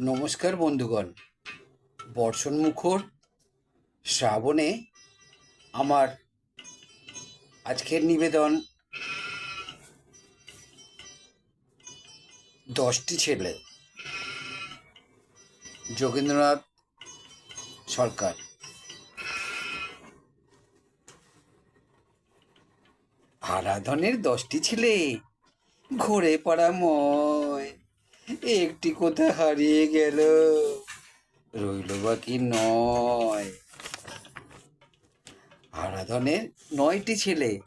নমস্কার বন্ধুগণ। বর্ষণ মুখর শ্রাবণে আমার আজকের নিবেদন দশটি ছেলে। যোগেন্দ্রনাথ সরকার। আরাধনের দশটি ছেলে ঘোরে পাড়া ময় একটি কোথা হারিয়ে গেল। রইল বাকি নয়। আরাধনের নয়টি ছেলে।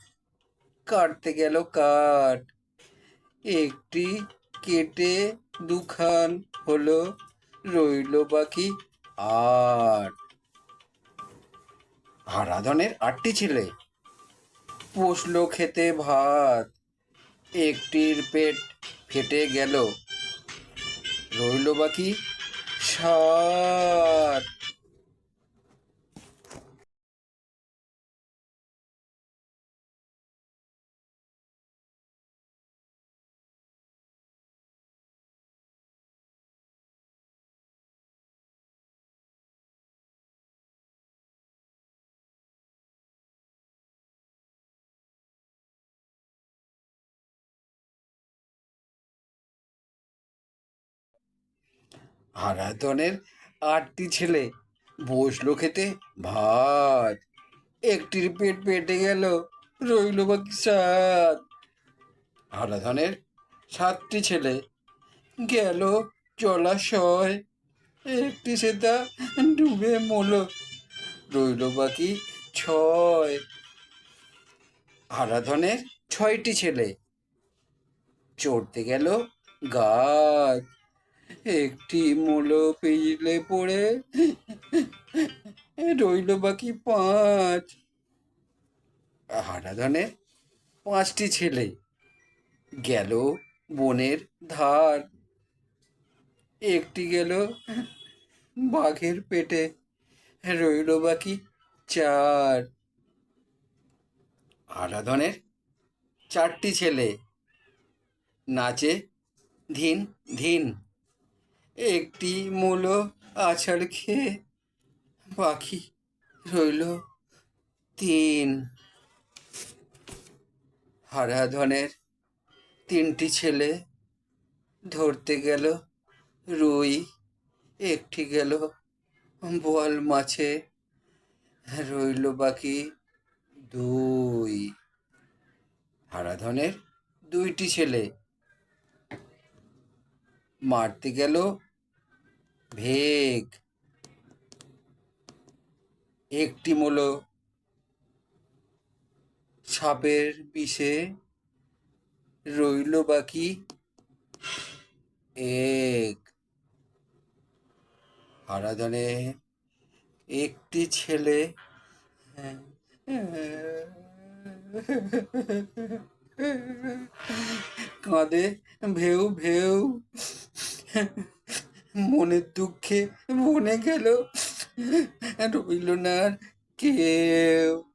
কাটতে গেল কাঠ। একটি কেটে দুখান হলো। রইল বাকি আট। আরাধনের আটটি ছেলে। পোষলো খেতে ভাত। একটির পেট ফেটে গেল। রইল বাকি সাত আরাধনের আটটি ছেলে। বসল খেতে, ভাত। একটির পেট পেটে গেল, রইল বাকি সাত। আরাধনের সাতটি ছেলে। গেল জলাশয়, একটি সেটা ডুবে মল, রইল বাকি ছয়। আরাধনের ছয়টি ছেলে। চড়তে গেল গাছ। একটি মূলো পিছলে পড়ে রইল বাকি পাঁচ। হারাধনের পাঁচটি ছেলে গেল বনের ধার। একটি গেল বাঘের পেটে, রইল বাকি চার। আরাধনের চারটি ছেলে নাচে ধিন ধিন। একটি মূলো আছাড় খেয়ে পাখি রইল তিন। হারাধনের তিনটি ছেলে ধরতে গেল রুই, একটি গেল বোয়াল মাছে, রইল বাকি দুই। হারাধনের দুইটি ছেলে মারতে গেল ভেগ। একটি মূলো সাপের বিষে রইল বাকি এক। হারাধনে একটি ছেলে কাঁদে ভেউ ভেউ। মনের দুঃখে মনে গেল। রইল না কেউ।